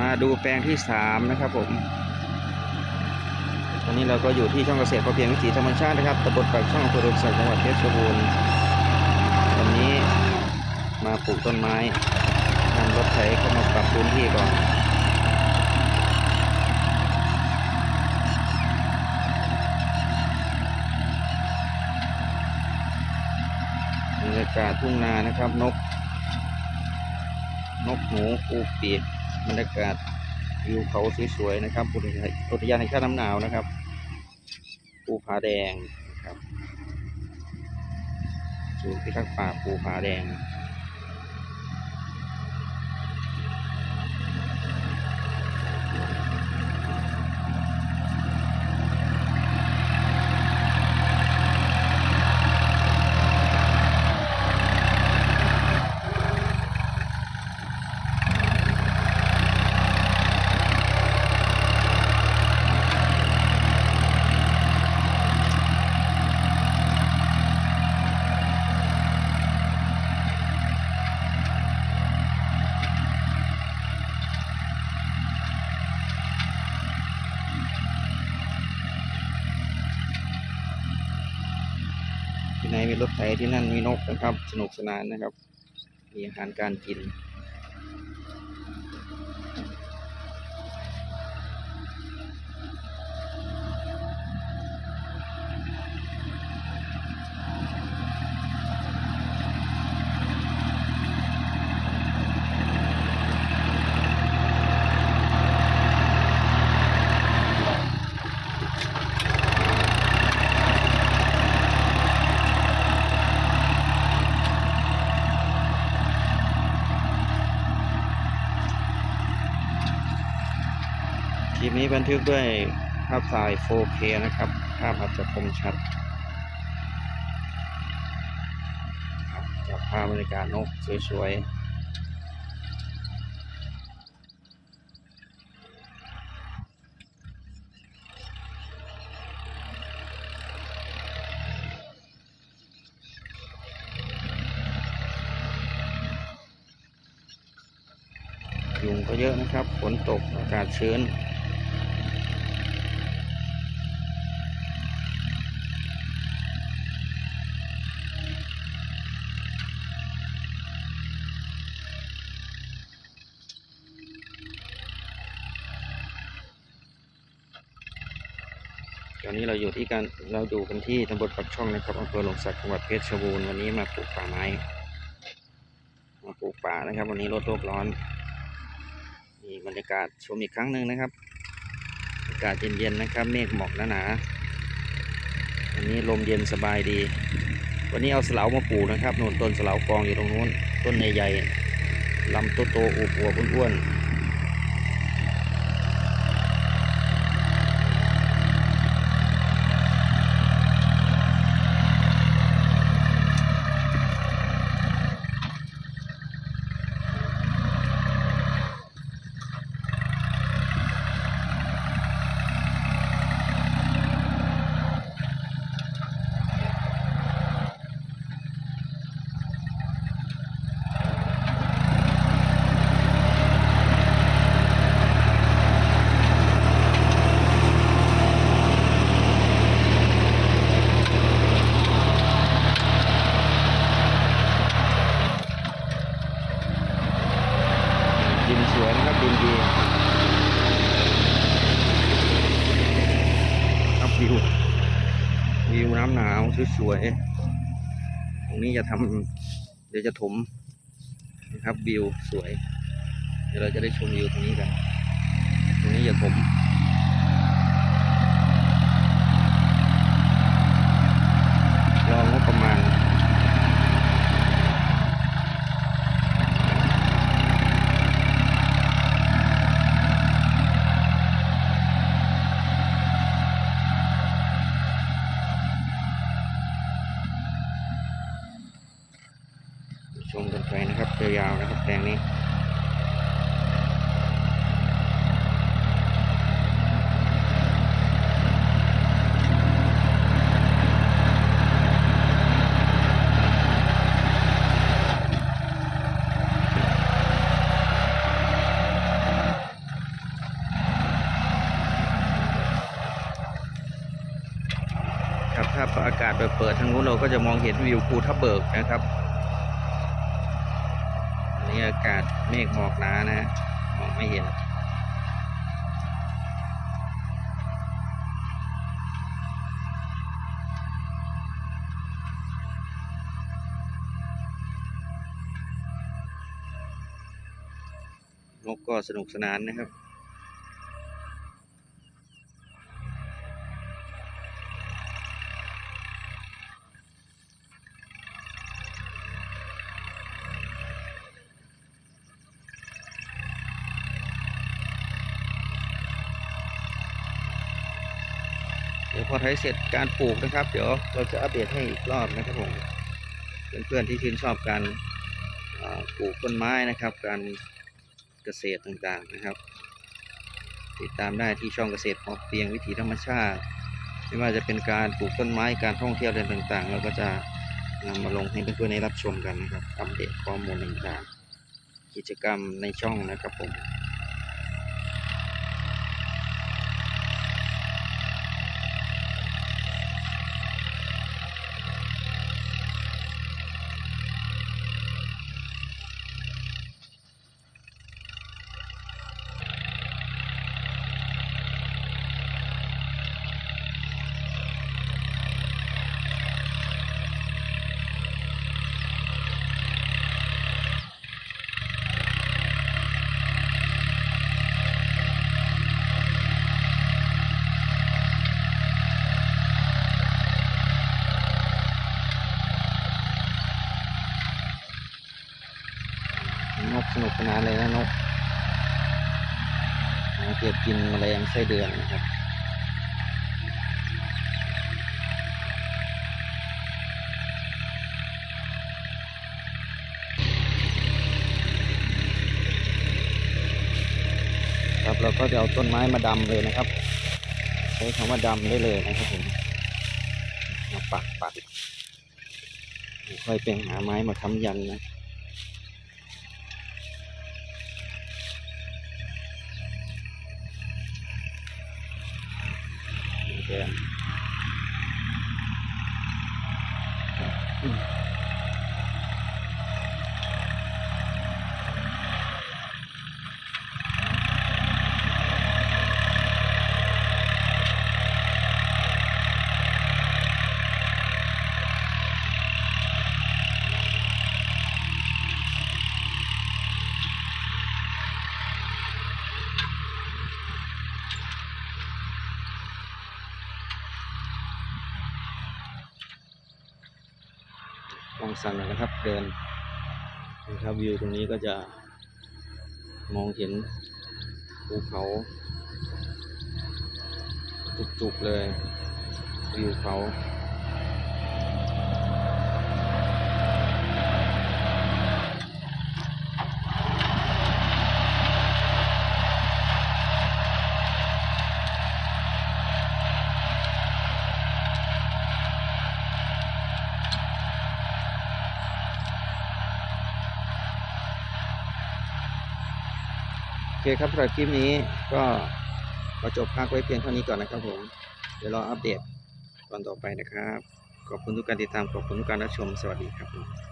มาดูแปลงที่สามนะครับผมตอนนี้เราก็อยู่ที่ช่องเกษตรพอเพียงวิถีธรรมชาตินะครับตำบลปากช่องอำเภอรมศักจังหวัดเพชรบูรณ์วันนี้มาปลูกต้นไม้นำรถไถเข้ามาปรับพื้นที่ก่อนบรรยากาศทุ่งนานะครับนก นกหนูปูปีก บรรยากาศวิวเขาสวยๆนะครับอุทยานอุทยานแห่งชาติน้ำหนาวนะครับภูผาแดงนะครับศูนย์พิทักษ์ป่าภูผาแดง รถไถที่นั่นมีนกนะครับ สนุกสนานนะครับ มีอาหารการกิน คลิปนี้บันทึกด้วยภาพถ่าย 4K นะครับ ภาพอาจจะคมชัดจับภาพบรรยากาศนกสวยๆยุงก็เยอะนะครับ ฝนตก อากาศชื้น ตอนนี้เราอยู่ที่การเราอยู่กันที่ตำบลปักช่องนะครับอำเภอหลงสักจังหวัดเพชรบูรณ์วันนี้มาปลูกป่าไม้มาปลูกป่านะครับ วันนี้ลดโลกร้อนมีบรรยากาศชมอีกครั้งหนึ่งนะครับ อากาศเย็นๆนะครับ เมฆหมอกหนาๆวันนี้ลมเย็นสบายดี วันนี้เอาสลามาปลูกนะครับโน่นต้นสลากองอยู่ตรงนู้นต้นใหญ่ๆลำโตๆอวบๆอ้วนๆ ดินสวยนะครับดินดีครับวิววิวน้ำหนาว สวยๆ ตรงนี้จะทำเดี๋ยวจะถมนะครับวิวสวย เดี๋ยวเราจะได้ชมวิวตรงนี้กัน ตรงนี้จะถมรองบประมาณ ชมกันไปนะครับยาวๆนะครับแปลงนี้ นะครับเพราะอากาศเปิดๆทางนู้นเราก็จะมองเห็นวิวภูทับเบิกนะครับอันนี้อากาศเมฆหมอกหนานะฮะมองไม่เห็นนกก็สนุกสนานนะครับ พอไถเสร็จการปลูกนะครับ เดี๋ยวเราจะอัปเดตให้อีกรอบนะครับผมเพื่อนๆที่ชื่นชอบการปลูกต้นไม้นะครับ การเกษตรต่างๆนะครับ ติดตามได้ที่ช่องเกษตรพอเพียงวิถีธรรมชาติ ไม่ว่าจะเป็นการปลูกต้นไม้การท่องเที่ยวอะไรต่างๆ เราก็จะนำมาลงให้เพื่อนๆได้รับชมกันนะครับอัปเดตข้อมูลต่างๆ กิจกรรมในช่องนะครับผม นกสนุกสนานเลยนะน กมาเก็บกินแมลงไส้เดือนนะครับครับเราก็จะเอาต้นไม้มาดำเลยนะครับ ใช้คำว่าดำได้เลยนะครับผมมาปักปักค่อยเป็นหาไม้มาค้ำยันนะ แกนอืมล องสั่นหน่อยนะครับเดินนะครับวิวตรงนี้ก็จะมองเห็นภูเขาจุกๆเลยวิวเขา เคครับสำหรับคลิปนี้ก็ขอจบพักไว้เพียงเท่านี้ก่อนนะครับผม เดี๋ยวรออัปเดตตอนต่อไปนะครับ ขอบคุณทุกการติดตาม ขอบคุณทุกการรับชม สวัสดีครับผม